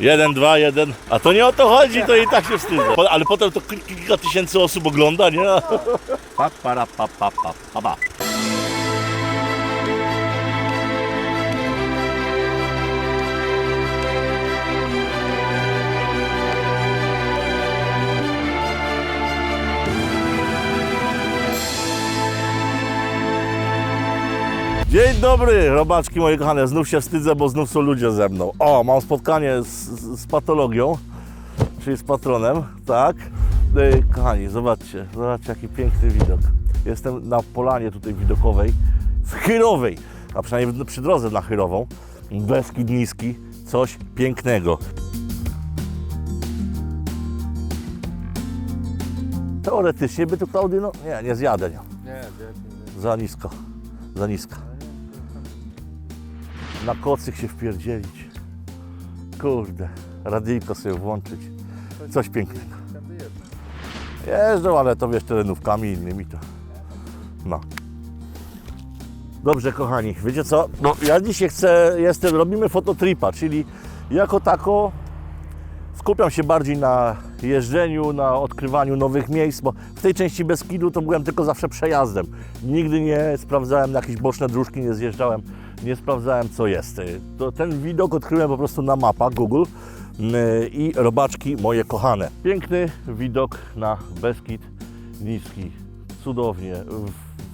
Jeden, dwa, jeden. A to nie o to chodzi, to i tak się wstydzę. Ale potem to kil- kilka tysięcy osób ogląda, nie? Pa, para, pa, pa, pa, pa, pa. Dzień dobry, robaczki moje kochane. Znów się wstydzę, bo znów są ludzie ze mną. O, mam spotkanie z, z, patologią, czyli z patronem, tak? Ej, kochani, zobaczcie, zobaczcie jaki piękny widok. Jestem na polanie tutaj widokowej, w Chyrowej, a przynajmniej przy drodze na Chyrową. Beskid niski, coś pięknego. Teoretycznie by tu Klaudy, no nie, nie zjadę, nie. Nie, nie, Za nisko, za nisko. Na kocyk się wpierdzielić. Kurde, radyjko sobie włączyć. Coś pięknego. Jeżdżą, ale to wiesz, terenówkami innymi to. No. Dobrze, kochani, wiecie co? No, ja dzisiaj chcę, jestem, robimy fototripa, czyli jako tako skupiam się bardziej na jeżdżeniu, na odkrywaniu nowych miejsc, bo w tej części Beskidu to byłem tylko zawsze przejazdem. Nigdy nie sprawdzałem na jakieś boczne dróżki, nie zjeżdżałem, nie sprawdzałem co jest. To ten widok odkryłem po prostu na mapach Google yy, i robaczki moje kochane. Piękny widok na Beskid niski, cudownie.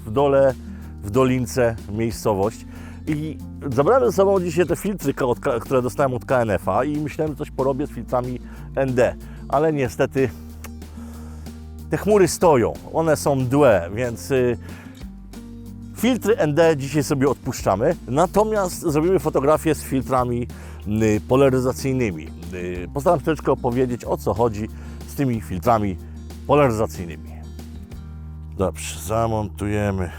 W, dole, w dolince miejscowość. I zabrałem ze sobą dzisiaj te filtry, które dostałem od KNF-a i myślałem, że coś porobię z filtrami ND, ale niestety te chmury stoją, one są mdłe, więc y, filtry ND dzisiaj sobie odpuszczamy, natomiast zrobimy fotografię z filtrami y, polaryzacyjnymi. Y, Postaram się troszeczkę opowiedzieć o co chodzi z tymi filtrami polaryzacyjnymi. Dobrze, zamontujemy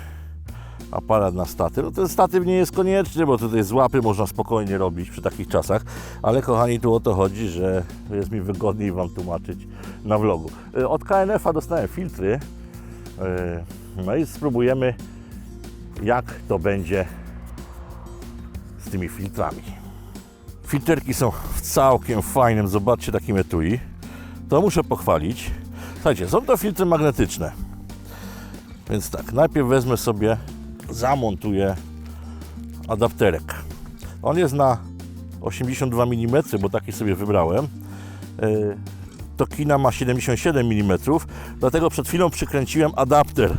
aparat na statyw. No ten statyw nie jest konieczny, bo tutaj z łapy można spokojnie robić przy takich czasach, ale kochani, tu o to chodzi, że jest mi wygodniej Wam tłumaczyć na vlogu. Y, Od KNF-a dostałem filtry, no i spróbujemy jak to będzie z tymi filtrami. Filterki są w całkiem fajnym, zobaczcie, takim etui. To muszę pochwalić. Słuchajcie, są to filtry magnetyczne. Więc tak, najpierw wezmę sobie, zamontuję adapterek. On jest na 82 mm, bo taki sobie wybrałem. Yy, To kina ma 77 mm, dlatego przed chwilą przykręciłem adapter,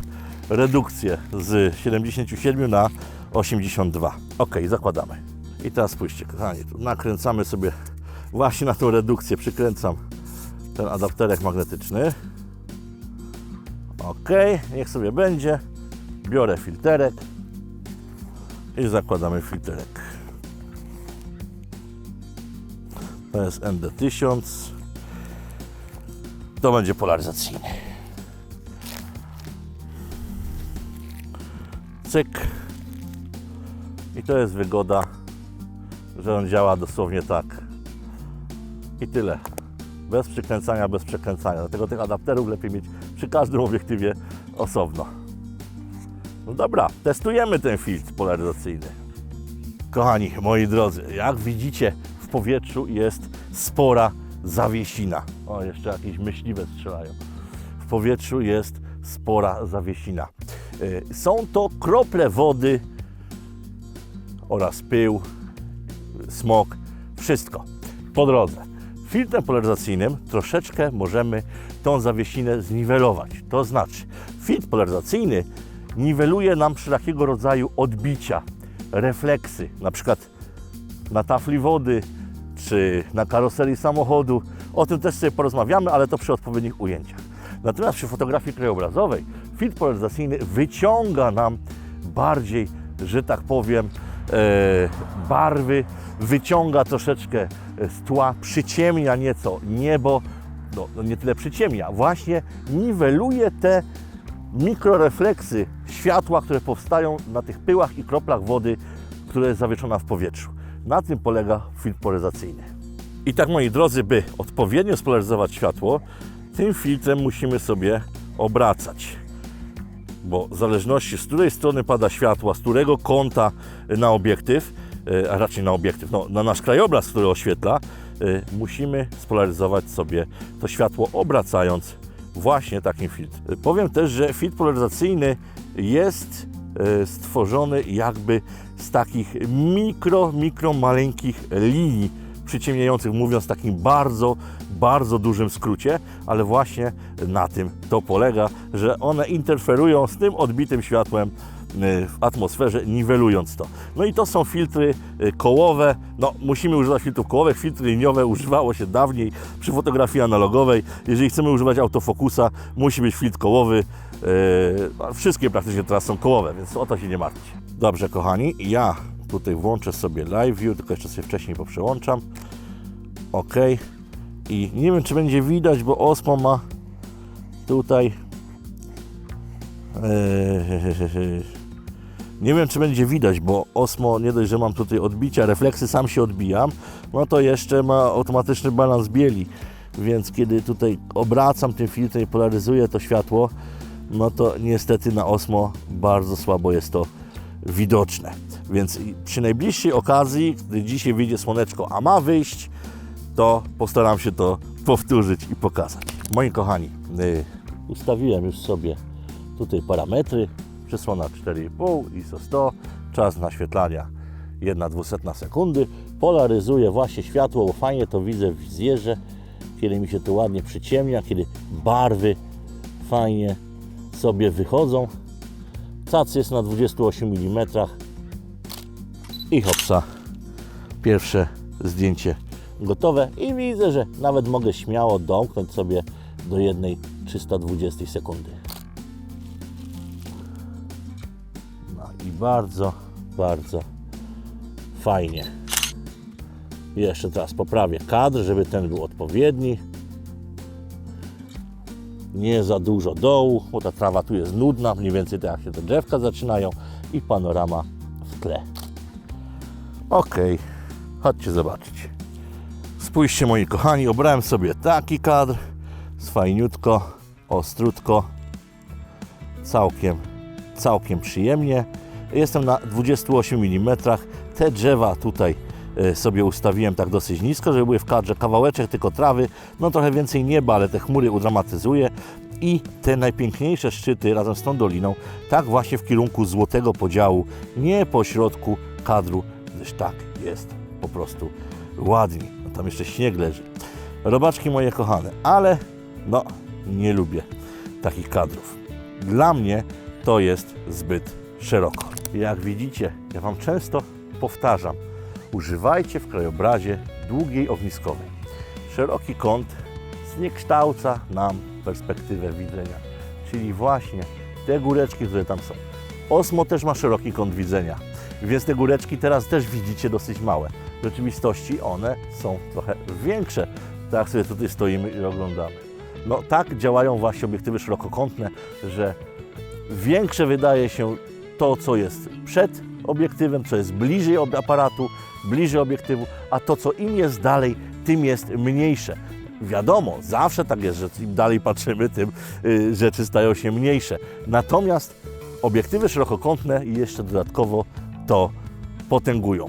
redukcję z 77 na 82. Ok, zakładamy. I teraz spójrzcie, kochani, tu nakręcamy sobie właśnie na tą redukcję, przykręcam ten adapterek magnetyczny. Ok, niech sobie będzie. Biorę filterek i zakładamy filterek. To jest ND1000. To będzie polaryzacyjny. Cyk. I to jest wygoda, że on działa dosłownie tak. I tyle. Bez przykręcania, bez przekręcania. Dlatego tych adapterów lepiej mieć przy każdym obiektywie osobno. No dobra, testujemy ten filtr polaryzacyjny. Kochani, moi drodzy, jak widzicie w powietrzu jest spora zawiesina. O, jeszcze jakieś myśliwe strzelają. W powietrzu jest spora zawiesina. Y, Są to krople wody oraz pył, smog, wszystko po drodze. Filtrem polaryzacyjnym troszeczkę możemy tą zawiesinę zniwelować. To znaczy, filtr polaryzacyjny niweluje nam wszelkiego rodzaju odbicia, refleksy, na przykład na tafli wody czy na karoserii samochodu. O tym też sobie porozmawiamy, ale to przy odpowiednich ujęciach. Natomiast przy fotografii krajobrazowej filtr polaryzacyjny wyciąga nam bardziej, że tak powiem, e, barwy, wyciąga troszeczkę z tła, przyciemnia nieco niebo, no, no nie tyle przyciemnia, właśnie niweluje te mikrorefleksy światła, które powstają na tych pyłach i kroplach wody, która jest zawieszona w powietrzu. Na tym polega filtr polaryzacyjny. I tak, moi drodzy, by odpowiednio spolaryzować światło, tym filtrem musimy sobie obracać. Bo w zależności z której strony pada światło, z którego kąta na obiektyw, e, a raczej na obiektyw, no, na nasz krajobraz, który oświetla, y, musimy spolaryzować sobie to światło obracając właśnie takim filtrem. Y, Powiem też, że filtr polaryzacyjny jest stworzony jakby z takich mikro, mikro maleńkich linii przyciemniających, mówiąc w takim bardzo, bardzo dużym skrócie, ale właśnie na tym to polega, że one interferują z tym odbitym światłem y, w atmosferze, niwelując to. No i to są filtry y, kołowe. No, musimy używać filtrów kołowych. Filtry liniowe używało się dawniej przy fotografii analogowej. Jeżeli chcemy używać autofokusa, musi być filtr kołowy. No, wszystkie praktycznie teraz są kołowe, więc o to się nie martwcie. Dobrze, kochani, ja tutaj włączę sobie live view, tylko jeszcze sobie wcześniej poprzełączam. OK. I nie wiem, czy będzie widać, bo Osmo ma tutaj. Eee, nie wiem, czy będzie widać, bo Osmo nie dość, że mam tutaj odbicia, refleksy sam się odbijam, no to jeszcze ma automatyczny balans bieli. Więc kiedy tutaj obracam tym filtrem i polaryzuję to światło, no to niestety na Osmo bardzo słabo jest to widoczne. Więc przy najbliższej okazji, gdy dzisiaj wyjdzie słoneczko, a ma wyjść, to postaram się to powtórzyć i pokazać. Moi kochani, y, ustawiłem już sobie tutaj parametry. Przysłona 4,5, ISO 100, czas naświetlania 1,2 sekundy. Polaryzuję właśnie światło, bo fajnie to widzę w wizjerze, kiedy mi się to ładnie przyciemnia, kiedy barwy fajnie sobie wychodzą. Cac jest na 28 mm i hopsa, pierwsze zdjęcie gotowe i widzę, że nawet mogę śmiało domknąć sobie do jednej 320 sekundy. No i bardzo, bardzo fajnie. Jeszcze teraz poprawię kadr, żeby ten był odpowiedni. Nie za dużo dołu, bo ta trawa tu jest nudna, mniej więcej tak jak się te drzewka zaczynają i panorama w tle. Ok, chodźcie zobaczyć. Spójrzcie moi kochani, obrałem sobie taki kadr, fajniutko, ostrutko, całkiem, całkiem przyjemnie. Jestem na 28 mm. Te drzewa tutaj e, sobie ustawiłem tak dosyć nisko, żeby były w kadrze kawałeczek tylko trawy, no trochę więcej nieba, ale te chmury udramatyzuję i te najpiękniejsze szczyty razem z tą doliną, tak właśnie w kierunku złotego podziału, nie po środku kadru, tak jest po prostu ładnie. No, tam jeszcze śnieg leży. Robaczki moje kochane, ale no nie lubię takich kadrów. Dla mnie to jest zbyt szeroko. Jak widzicie, ja Wam często powtarzam, używajcie w krajobrazie długiej ogniskowej. Szeroki kąt zniekształca nam perspektywę widzenia, czyli właśnie te góreczki, które tam są. Osmo też ma szeroki kąt widzenia, więc te góreczki teraz też widzicie dosyć małe. W rzeczywistości one są trochę większe, tak sobie tutaj stoimy i oglądamy. No tak działają właśnie obiektywy szerokokątne, że większe wydaje się to, co jest przed obiektywem, co jest bliżej aparatu, bliżej obiektywu, a to, co im jest dalej, tym jest mniejsze. Wiadomo, zawsze tak jest, że im dalej patrzymy, tym y, rzeczy stają się mniejsze. Natomiast obiektywy szerokokątne jeszcze dodatkowo to potęgują.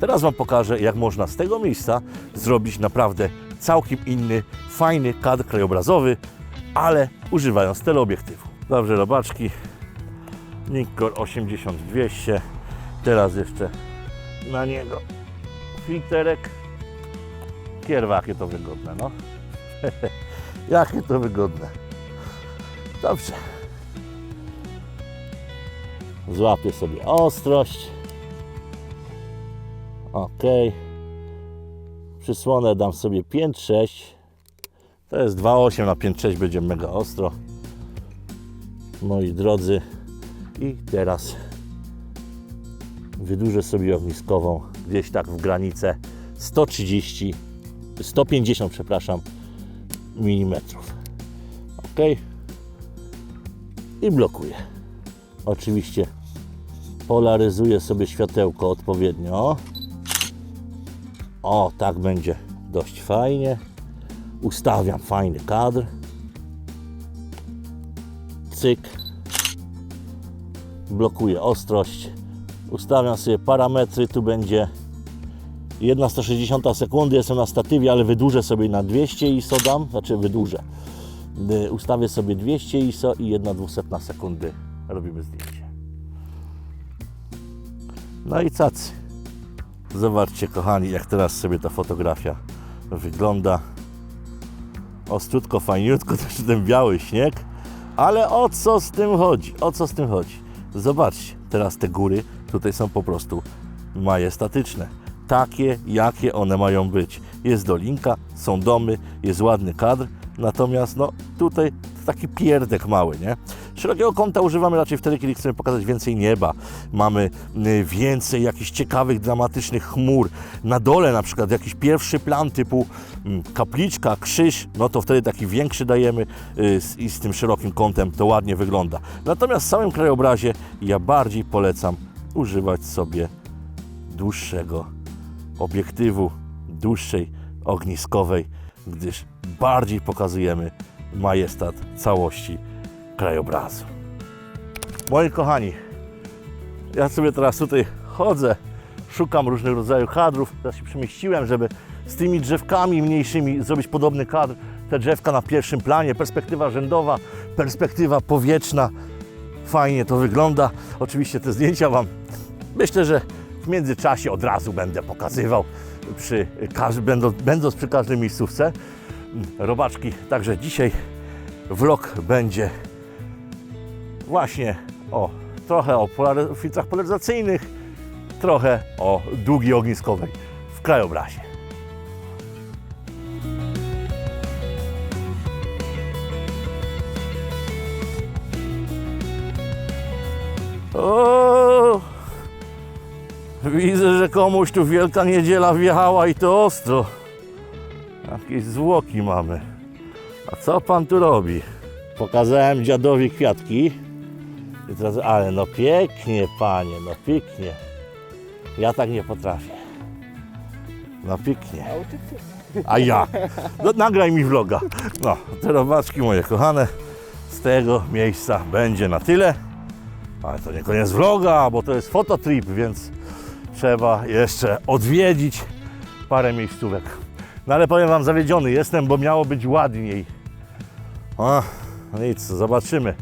Teraz Wam pokażę, jak można z tego miejsca zrobić naprawdę całkiem inny, fajny kadr krajobrazowy, ale używając teleobiektywu. Dobrze, robaczki. Nikkor 80-200. Teraz jeszcze na niego filterek. Kierwa, jakie to wygodne, no. jakie to wygodne. Dobrze. Złapię sobie ostrość. Ok. Przysłonę dam sobie 5,6. To jest 2,8 na 5,6 będzie mega ostro. Moi drodzy. I teraz wydłużę sobie ogniskową gdzieś tak w granicę 130, 150 przepraszam, milimetrów. Ok. I blokuję. Oczywiście polaryzuję sobie światełko odpowiednio. O, tak będzie dość fajnie. Ustawiam fajny kadr. Cyk. Blokuję ostrość. Ustawiam sobie parametry. Tu będzie Jedna 160 sekundy, jestem na statywie, ale wydłużę sobie na 200 ISO dam, znaczy wydłużę. Y, Ustawię sobie 200 ISO i 1 200 sekundy robimy zdjęcie. No i cacy. Zobaczcie kochani, jak teraz sobie ta fotografia wygląda. Ostrutko, fajniutko, też ten biały śnieg. Ale o co z tym chodzi? O co z tym chodzi? Zobaczcie, teraz te góry tutaj są po prostu majestatyczne. Takie, jakie one mają być. Jest dolinka, są domy, jest ładny kadr, natomiast no tutaj taki pierdek mały, nie? Szerokiego kąta używamy raczej wtedy, kiedy chcemy pokazać więcej nieba. Mamy y, więcej jakichś ciekawych, dramatycznych chmur. Na dole na przykład jakiś pierwszy plan typu mm, kapliczka, krzyż, no to wtedy taki większy dajemy y, i z tym szerokim kątem to ładnie wygląda. Natomiast w samym krajobrazie ja bardziej polecam używać sobie dłuższego obiektywu, dłuższej ogniskowej, gdyż bardziej pokazujemy majestat całości krajobrazu. Moi kochani, ja sobie teraz tutaj chodzę, szukam różnych rodzajów kadrów. Teraz się przemieściłem, żeby z tymi drzewkami mniejszymi zrobić podobny kadr. Te drzewka na pierwszym planie, perspektywa rzędowa, perspektywa powietrzna. Fajnie to wygląda. Oczywiście te zdjęcia Wam myślę, że w międzyczasie od razu będę pokazywał, przy, będąc przy każdej miejscówce. Robaczki, także dzisiaj vlog będzie właśnie o trochę o polary- filtrach polaryzacyjnych, trochę o długi ogniskowej w krajobrazie. O! Widzę, że komuś tu Wielka Niedziela wjechała i to ostro. Jakieś zwłoki mamy. A co pan tu robi? Pokazałem dziadowi kwiatki. I teraz, ale no pięknie, panie, no pięknie. Ja tak nie potrafię. No pięknie. A ja? No, nagraj mi vloga. No, te robaczki moje kochane, z tego miejsca będzie na tyle. Ale to nie koniec vloga, bo to jest fototrip, więc trzeba jeszcze odwiedzić parę miejscówek. No ale powiem Wam, zawiedziony jestem, bo miało być ładniej. A, no nic, zobaczymy,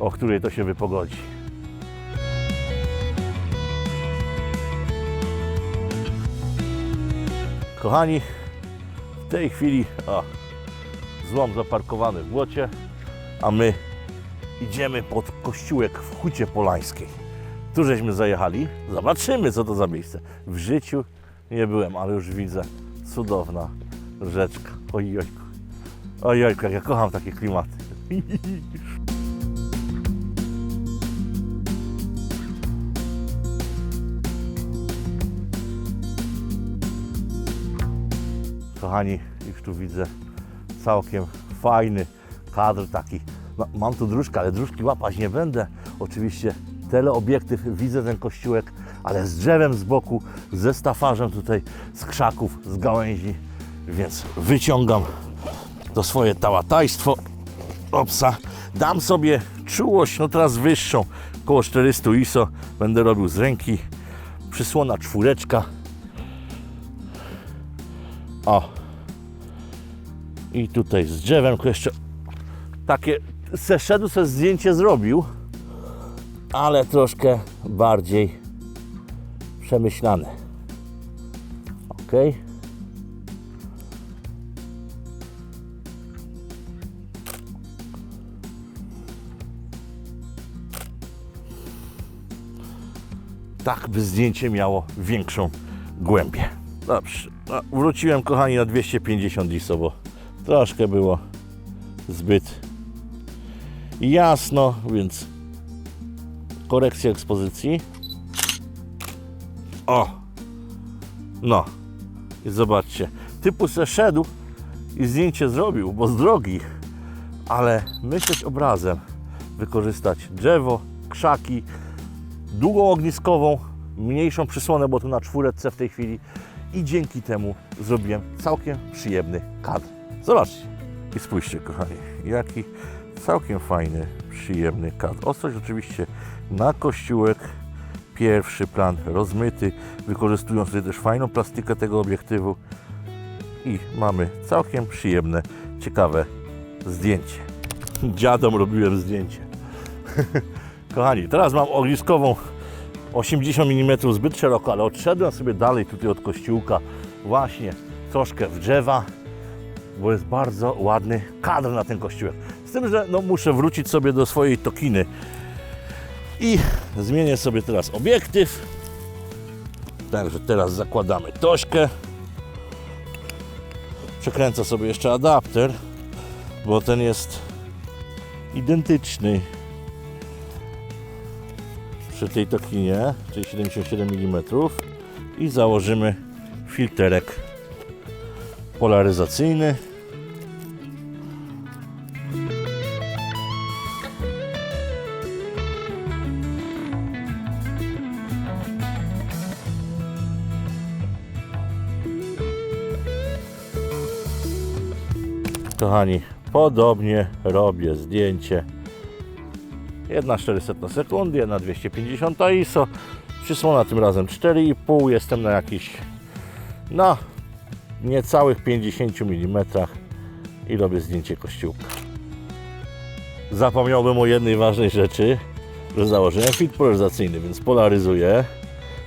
o której to się wypogodzi. Kochani, w tej chwili o, złom zaparkowany w błocie, a my idziemy pod kościółek w Hucie Polańskiej. Tu żeśmy zajechali. Zobaczymy, co to za miejsce. W życiu nie byłem, ale już widzę. Cudowna rzeczka. Ojojku. Ojojku, jak ja kocham takie klimaty. Kochani, już tu widzę całkiem fajny kadr taki. Mam tu dróżkę, ale dróżki łapać nie będę. Oczywiście teleobiektyw, widzę ten kościółek, ale z drzewem z boku, ze stafarzem tutaj, z krzaków, z gałęzi, więc wyciągam to swoje tałatajstwo. Opsa, dam sobie czułość, no teraz wyższą, około 400 ISO, będę robił z ręki. Przysłona czwóreczka. O. I tutaj z drzewem jeszcze takie zeszedł sobie zdjęcie zrobił, ale troszkę bardziej przemyślane. Ok. Tak by zdjęcie miało większą głębię. Dobrze. No, wróciłem kochani na 250 ISO, bo troszkę było zbyt jasno, więc korekcja ekspozycji. O! No. I zobaczcie. Typu se szedł i zdjęcie zrobił, bo z drogi. Ale myśleć obrazem, wykorzystać drzewo, krzaki, długą ogniskową, mniejszą przysłonę, bo tu na czwóreczce w tej chwili i dzięki temu zrobiłem całkiem przyjemny kadr. Zobaczcie i spójrzcie kochani, jaki całkiem fajny, przyjemny kadr. Ostrość oczywiście na kościółek, pierwszy plan rozmyty, wykorzystując tutaj też fajną plastykę tego obiektywu i mamy całkiem przyjemne, ciekawe zdjęcie. Dziadom robiłem zdjęcie. Kochani, teraz mam ogniskową 80 mm zbyt szeroko, ale odszedłem sobie dalej tutaj od kościółka, właśnie troszkę w drzewa, bo jest bardzo ładny kadr na ten kościółek. Z tym, że no, muszę wrócić sobie do swojej tokiny i zmienię sobie teraz obiektyw. Także teraz zakładamy tośkę. Przekręcę sobie jeszcze adapter, bo ten jest identyczny przy tej tokinie, czyli 77 mm i założymy filterek polaryzacyjny. Kochani, podobnie robię zdjęcie. Jedna 400 sekundy, jedna 250 ISO. Przysłona tym razem 4,5. Jestem na jakiś na niecałych 50 mm i robię zdjęcie kościółka. Zapomniałbym o jednej ważnej rzeczy, że założyłem filtr polaryzacyjny, więc polaryzuję.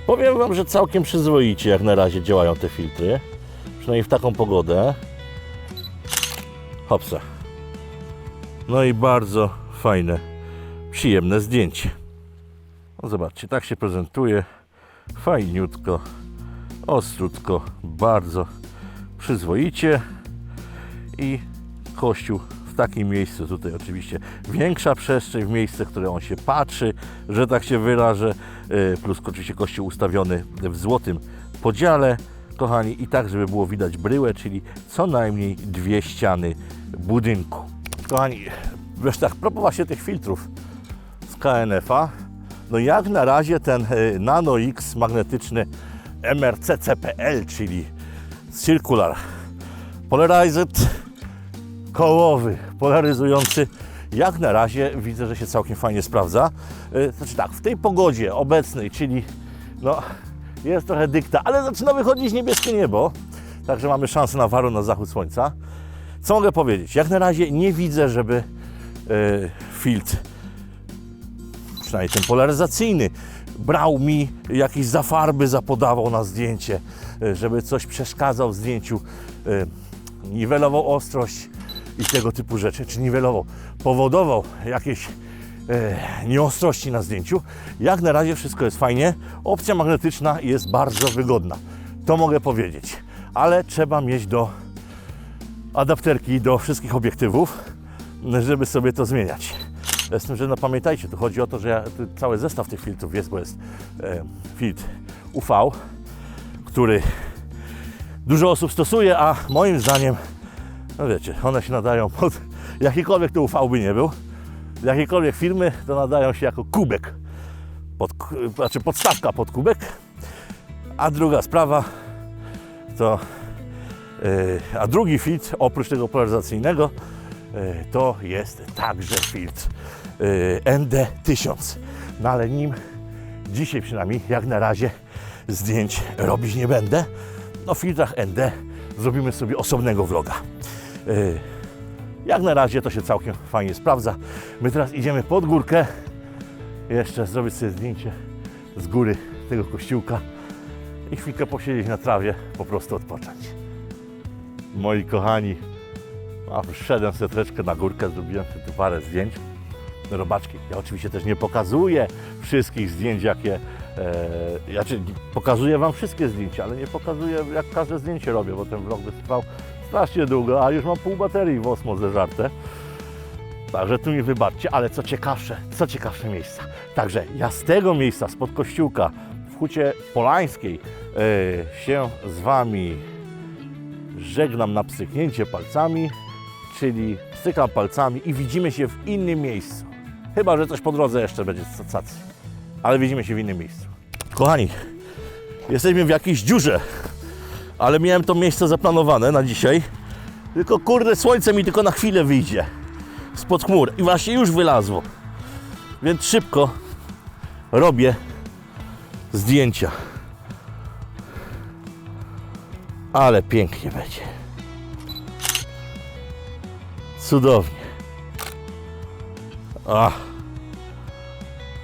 Powiem Wam, że całkiem przyzwoicie jak na razie działają te filtry. Przynajmniej w taką pogodę. Hopsa. No i bardzo fajne, przyjemne zdjęcie. No zobaczcie, tak się prezentuje. Fajniutko, ostrutko, bardzo przyzwoicie. I kościół w takim miejscu, tutaj oczywiście większa przestrzeń, w miejsce, w które on się patrzy, że tak się wyrażę, yy, plus oczywiście kościół ustawiony w złotym podziale, kochani, i tak, żeby było widać bryłę, czyli co najmniej dwie ściany budynku. Kochani, wiesz tak, propos właśnie tych filtrów z KNF-a, no jak na razie ten y, Nano X magnetyczny MRC CPL, czyli Circular Polarized kołowy, polaryzujący, jak na razie widzę, że się całkiem fajnie sprawdza. Y, Znaczy tak, w tej pogodzie obecnej, czyli no, jest trochę dykta, ale zaczyna wychodzić niebieskie niebo, także mamy szansę na waru na zachód słońca. Co mogę powiedzieć? Jak na razie nie widzę, żeby y, filtr, przynajmniej ten polaryzacyjny, brał mi jakieś zafarby, zapodawał na zdjęcie, y, żeby coś przeszkadzał w zdjęciu, y, niwelował ostrość i tego typu rzeczy, czy niwelował, powodował jakieś e, nieostrości na zdjęciu. Jak na razie wszystko jest fajnie. Opcja magnetyczna jest bardzo wygodna. To mogę powiedzieć. Ale trzeba mieć do adapterki do wszystkich obiektywów, żeby sobie to zmieniać. Z tym, że no pamiętajcie, tu chodzi o to, że ja, cały zestaw tych filtrów jest, bo jest e, filtr UV, który dużo osób stosuje, a moim zdaniem, no wiecie, one się nadają pod jakikolwiek to UV by nie był, jakiejkolwiek firmy, to nadają się jako kubek, pod, znaczy podstawka pod kubek, a druga sprawa to Yy, A drugi filtr, oprócz tego polaryzacyjnego, yy, to jest także filtr yy, ND1000. No ale nim dzisiaj przynajmniej, jak na razie, zdjęć robić nie będę. No w filtrach ND zrobimy sobie osobnego vloga. Yy, Jak na razie to się całkiem fajnie sprawdza. My teraz idziemy pod górkę. Jeszcze zrobić sobie zdjęcie z góry tego kościółka i chwilkę posiedzieć na trawie, po prostu odpocząć moi kochani, a wszedłem sobie troszeczkę na górkę, zrobiłem tu parę zdjęć. Robaczki. Ja oczywiście też nie pokazuję wszystkich zdjęć, jakie. E, ja czy, pokazuję Wam wszystkie zdjęcia, ale nie pokazuję, jak każde zdjęcie robię, bo ten vlog by trwał strasznie długo, a już mam pół baterii w osmo zeżarte. Także tu mi wybaczcie, ale co ciekawsze, co ciekawsze miejsca. Także ja z tego miejsca, spod kościółka w Hucie Polańskiej e, się z Wami żegnam na psyknięcie palcami, czyli stykam palcami i widzimy się w innym miejscu. Chyba, że coś po drodze jeszcze będzie cacy. Ale widzimy się w innym miejscu. Kochani, jesteśmy w jakiejś dziurze, ale miałem to miejsce zaplanowane na dzisiaj. Tylko kurde, słońce mi tylko na chwilę wyjdzie spod chmur i właśnie już wylazło. Więc szybko robię zdjęcia. Ale pięknie będzie. Cudownie.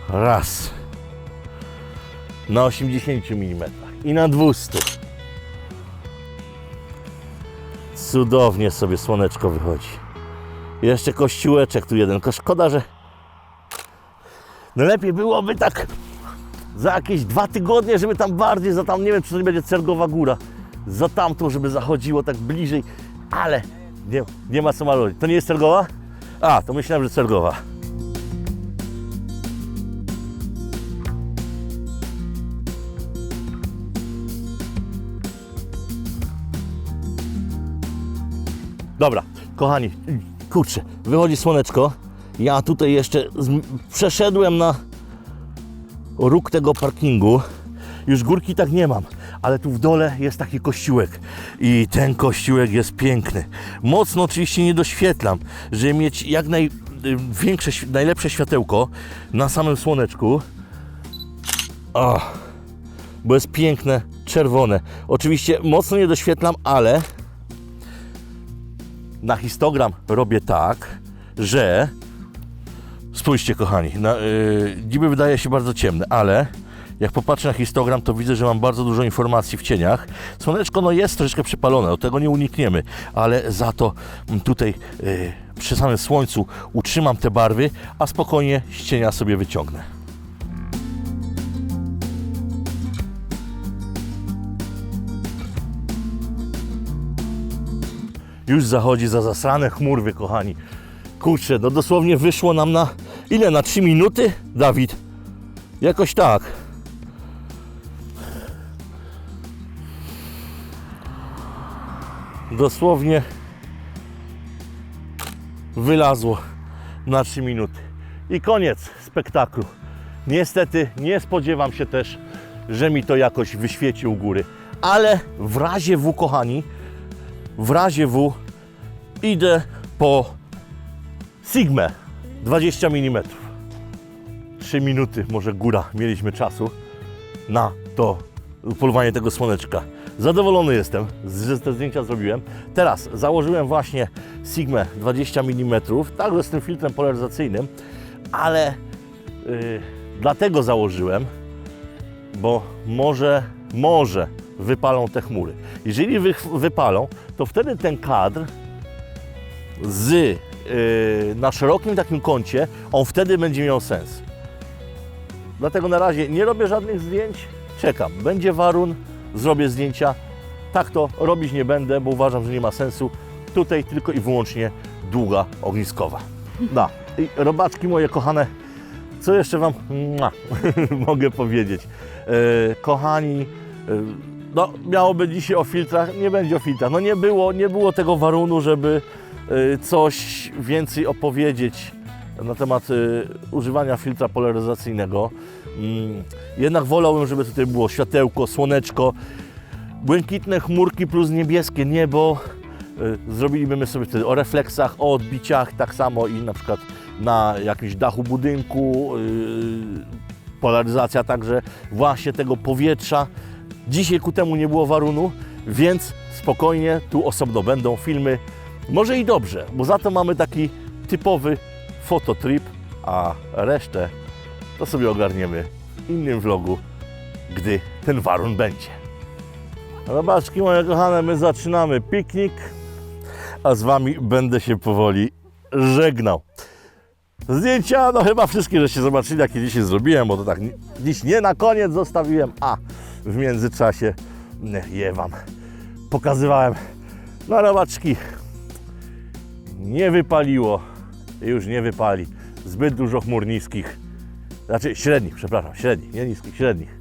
Raz. Na 80 mm i na 200. Cudownie sobie słoneczko wychodzi. Jeszcze kościółeczek tu jeden. Szkoda, że no lepiej byłoby tak za jakieś dwa tygodnie, żeby tam bardziej, za tam, nie wiem, czy to nie będzie Cergowa Góra, za tamtą, żeby zachodziło tak bliżej, ale nie, nie ma co malować. To nie jest Cergowa? A, to myślałem, że Cergowa. Kochani, kurczę, wychodzi słoneczko. Ja tutaj jeszcze przeszedłem na róg tego parkingu. Już górki tak nie mam, ale tu w dole jest taki kościółek i ten kościółek jest piękny. Mocno oczywiście nie doświetlam, żeby mieć jak największe, najlepsze światełko na samym słoneczku. O, bo jest piękne, czerwone. Oczywiście mocno nie doświetlam, ale na histogram robię tak, że spójrzcie kochani, na, yy, niby wydaje się bardzo ciemny, ale jak popatrzę na histogram, to widzę, że mam bardzo dużo informacji w cieniach. Słoneczko no jest troszeczkę przypalone, od tego nie unikniemy, ale za to mm, tutaj yy, przy samym słońcu utrzymam te barwy, a spokojnie z cienia sobie wyciągnę. Już zachodzi za zasrane chmurwy, kochani. Kurczę, no dosłownie wyszło nam na ile? Na 3 minuty, Dawid? Jakoś tak. Dosłownie wylazło na 3 minuty. I koniec spektaklu. Niestety nie spodziewam się też, że mi to jakoś wyświeci u góry. Ale w razie W, kochani, w razie W idę po Sigmę 20 mm. 3 minuty, może góra, mieliśmy czasu na to polowanie tego słoneczka. Zadowolony jestem, że te zdjęcia zrobiłem. Teraz założyłem właśnie Sigmę 20 mm, także z tym filtrem polaryzacyjnym, ale yy, dlatego założyłem, bo może, może wypalą te chmury. Jeżeli wy, wypalą, to wtedy ten kadr z, yy, na szerokim takim kącie, on wtedy będzie miał sens. Dlatego na razie nie robię żadnych zdjęć, czekam. Będzie warun, zrobię zdjęcia. Tak to robić nie będę, bo uważam, że nie ma sensu. Tutaj tylko i wyłącznie długa ogniskowa. No i robaczki moje kochane, co jeszcze Wam mogę powiedzieć? E, kochani, no miałoby dzisiaj o filtrach, nie będzie o filtrach. No nie było, nie było tego warunu, żeby e, coś więcej opowiedzieć na temat e, używania filtra polaryzacyjnego. Jednak wolałbym, żeby tutaj było światełko, słoneczko, błękitne chmurki plus niebieskie niebo. Y, Zrobilibyśmy sobie wtedy o refleksach, o odbiciach, tak samo i na przykład na jakimś dachu budynku, polaryzacja także właśnie tego powietrza. Dzisiaj ku temu nie było warunu, więc spokojnie tu osobno będą filmy. Może i dobrze, bo za to mamy taki typowy fototrip, a resztę to sobie ogarniemy w innym vlogu, gdy ten warun będzie. Robaczki moje kochane, my zaczynamy piknik, a z Wami będę się powoli żegnał. Zdjęcia, no chyba wszystkie, żeście zobaczyli, jakie dzisiaj zrobiłem, bo to tak dziś nie na koniec zostawiłem, a w międzyczasie je Wam pokazywałem. No robaczki, nie wypaliło, już nie wypali. Zbyt dużo chmur niskich, znaczy średnich, przepraszam, średnich, nie niskich, średnich.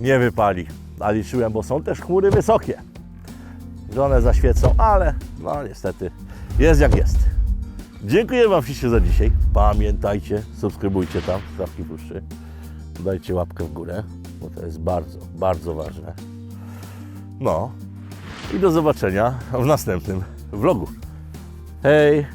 Nie wypali, a liczyłem, bo są też chmury wysokie. Że one zaświecą, ale no niestety jest jak jest. Dziękuję Wam wszystkim za dzisiaj. Pamiętajcie, subskrybujcie tam, Stawki Puszczy. Dajcie łapkę w górę, bo to jest bardzo, bardzo ważne. No i do zobaczenia w następnym vlogu. Hej!